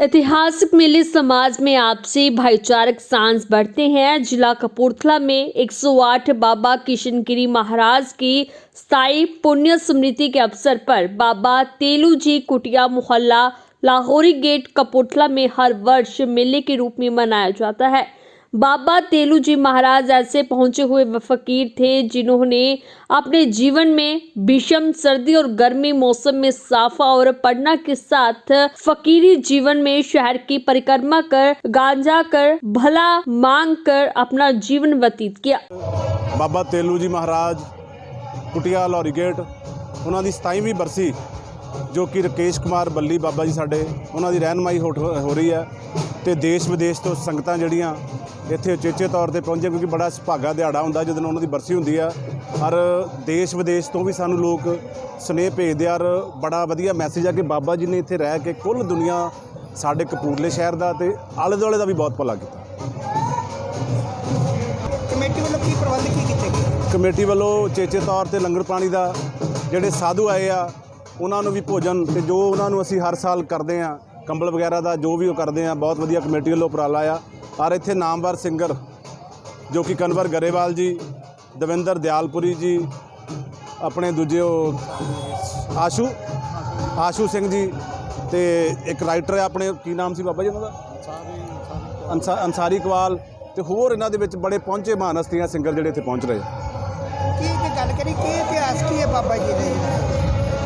ऐतिहासिक मेले समाज में आपसी भाईचारक सांस बढ़ते हैं। जिला कपूरथला में 108 बाबा किशनगिरी महाराज की स्थायी पुण्य स्मृति के अवसर पर बाबा तेलू जी कुटिया मोहल्ला लाहौरी गेट कपूरथला में हर वर्ष मेले के रूप में मनाया जाता है। बाबा तेलू जी महाराज ऐसे पहुंचे हुए व फकीर थे जिन्होंने अपने जीवन में भीषण सर्दी और गर्मी मौसम में साफा और पढ़ना के साथ फकीरी जीवन में शहर की परिक्रमा कर गांजा कर भला मांग कर अपना जीवन व्यतीत किया ਬਾਬਾ ਤੇਲੂ ਜੀ ਮਹਾਰਾਜ ਕੁਟਿਆ ਲੌਰੀ ਗੇਟ ਉਹਨਾਂ ਦੀ 27ਵੀਂ ਬਰਸੀ ਜੋ ਕਿ ਰਕੇਸ਼ ਕੁਮਾਰ ਬੱਲੀ ਬਾਬਾ ਜੀ ਸਾਡੇ ਉਹਨਾਂ ਦੀ ਰਹਿਨਮਾਈ ਹੋ ਹੋ ਰਹੀ ਹੈ ਤੇ ਦੇਸ਼ ਵਿਦੇਸ਼ ਤੋਂ ਸੰਗਤਾਂ ਜਿਹੜੀਆਂ ਇੱਥੇ ਉਚੇਚੇ ਤੌਰ ਤੇ ਪਹੁੰਚੇ ਕਿਉਂਕਿ ਬੜਾ ਸੁਭਾਗਾ ਦਿਹਾੜਾ ਹੁੰਦਾ ਜਦੋਂ ਉਹਨਾਂ ਦੀ ਬਰਸੀ ਹੁੰਦੀ ਆ। ਔਰ ਦੇਸ਼ ਵਿਦੇਸ਼ ਤੋਂ ਵੀ ਸਾਨੂੰ ਲੋਕ ਸਨੇਹ ਭੇਜਦੇ ਆ ਔਰ ਬੜਾ ਵਧੀਆ ਮੈਸੇਜ ਆ ਕਿ ਬਾਬਾ ਜੀ ਨੇ ਇੱਥੇ ਰਹਿ ਕੇ ਕੁੱਲ ਦੁਨੀਆ ਸਾਡੇ ਕਪੂਰਲੇ ਸ਼ਹਿਰ ਦਾ ਤੇ ਆਲੇ ਦੁਆਲੇ ਦਾ ਵੀ ਬਹੁਤ ਭਲਾ ਕੀਤਾ। ਕਮੇਟੀ ਵੱਲੋਂ ਕੀ ਪ੍ਰਬੰਧ ਕੀ ਕੀਤੇ ਗਏ? ਕਮੇਟੀ ਵੱਲੋਂ ਚੇਚੇ ਤੌਰ ਤੇ ਲੰਗਰ ਪਾਣੀ ਦਾ ਜਿਹੜੇ ਸਾਧੂ ਆਏ ਆ ਉਹਨਾਂ ਨੂੰ ਵੀ ਭੋਜਨ ਤੇ ਜੋ ਉਹਨਾਂ ਨੂੰ ਅਸੀਂ ਹਰ ਸਾਲ ਕਰਦੇ ਆ ਕੰਬਲ ਵਗੈਰਾ ਦਾ ਜੋ ਵੀ ਉਹ ਕਰਦੇ ਆ, ਬਹੁਤ ਵਧੀਆ ਕਮੇਟੀ ਵੱਲੋਂ ਉਪਰਾਲਾ ਆ। ਔਰ ਇੱਥੇ ਨਾਮਵਰ ਸਿੰਗਰ, ਜੋ ਕਿ ਕਨਵਰ ਗਰੇਵਾਲ ਜੀ, ਦਵਿੰਦਰ ਦਿਆਲਪੁਰੀ ਜੀ, ਆਪਣੇ ਦੂਜੇ ਉਹ, ਆਸ਼ੂ ਆਸ਼ੂ ਸਿੰਘ ਜੀ ਤੇ ਇੱਕ ਰਾਈਟਰ ਹੈ ਆਪਣੇ, ਕੀ ਨਾਮ ਸੀ ਬਾਬਾ ਜੀ ਉਹਨਾਂ ਦਾ? ਅੰਸਾ- ਅੰਸਾਰੀ ਕਵਾਲ ਤੇ ਹੋਰ ਇਹਨਾਂ ਦੇ ਵਿੱਚ ਬੜੇ ਪਹੁੰਚੇ ਮਹਾਨ ਹਸਤੀਆਂ, ਸਿੰਗਰ ਜਿਹੜੇ ਇੱਥੇ ਪਹੁੰਚ ਰਹੇ ਕੀ ਕੀ ਗੱਲ ਕਰੀ, ਕੀ ਇਤਿਹਾਸ ਕੀ ਹੈ ਬਾਬਾ ਜੀ ਦੇ?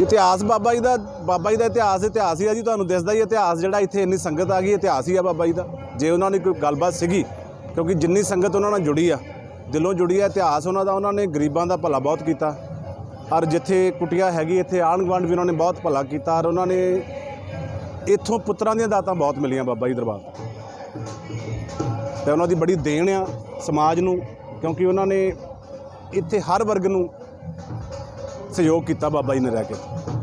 ਇਤਿਹਾਸ ਬਾਬਾ ਜੀ ਦਾ, ਬਾਬਾ ਜੀ ਦਾ ਇਤਿਹਾਸ ਇਤਿਹਾਸ ਹੀ ਆ ਜੀ, ਤੁਹਾਨੂੰ ਦਿਸਦਾ ਹੀ ਇਤਿਹਾਸ ਜਿਹੜਾ ਇੱਥੇ ਇੰਨੀ ਸੰਗਤ ਆ ਗਈ, ਇਤਿਹਾਸ ਹੀ ਆ ਬਾਬਾ ਜੀ ਦਾ ਜੇ ਉਹਨਾਂ ਨੇ ਕੋਈ ਗੱਲਬਾਤ ਸੀਗੀ, ਕਿਉਂਕਿ ਜਿੰਨੀ ਸੰਗਤ ਉਹਨਾਂ ਨਾਲ ਜੁੜੀ ਆ, ਦਿਲੋਂ ਜੁੜੀ ਆ, ਇਤਿਹਾਸ ਉਹਨਾਂ ਦਾ, ਉਹਨਾਂ ਨੇ ਗਰੀਬਾਂ ਦਾ ਭਲਾ ਬਹੁਤ ਕੀਤਾ ਔਰ ਜਿੱਥੇ ਕੁਟਿਆ ਹੈਗੀ, ਇੱਥੇ ਆਂਢ ਗੁਆਂਢ ਵੀ ਉਹਨਾਂ ਨੇ ਬਹੁਤ ਭਲਾ ਕੀਤਾ, ਔਰ ਉਹਨਾਂ ਨੇ ਇੱਥੋਂ ਪੁੱਤਰਾਂ ਦੀਆਂ ਦਾਤਾਂ ਬਹੁਤ ਮਿਲੀਆਂ ਬਾਬਾ ਜੀ ਦਰਬਾਰ ਤੋਂ। ਤੇ ਉਹਨਾਂ ਦੀ ਬੜੀ ਦੇਣ ਆ ਸਮਾਜ ਨੂੰ, ਕਿਉਂਕਿ ਉਹਨਾਂ ਨੇ ਇੱਥੇ ਹਰ ਵਰਗ ਨੂੰ ਸਹਿਯੋਗ ਕੀਤਾ ਬਾਬਾ ਜੀ ਨੇ ਰਹਿ ਕੇ।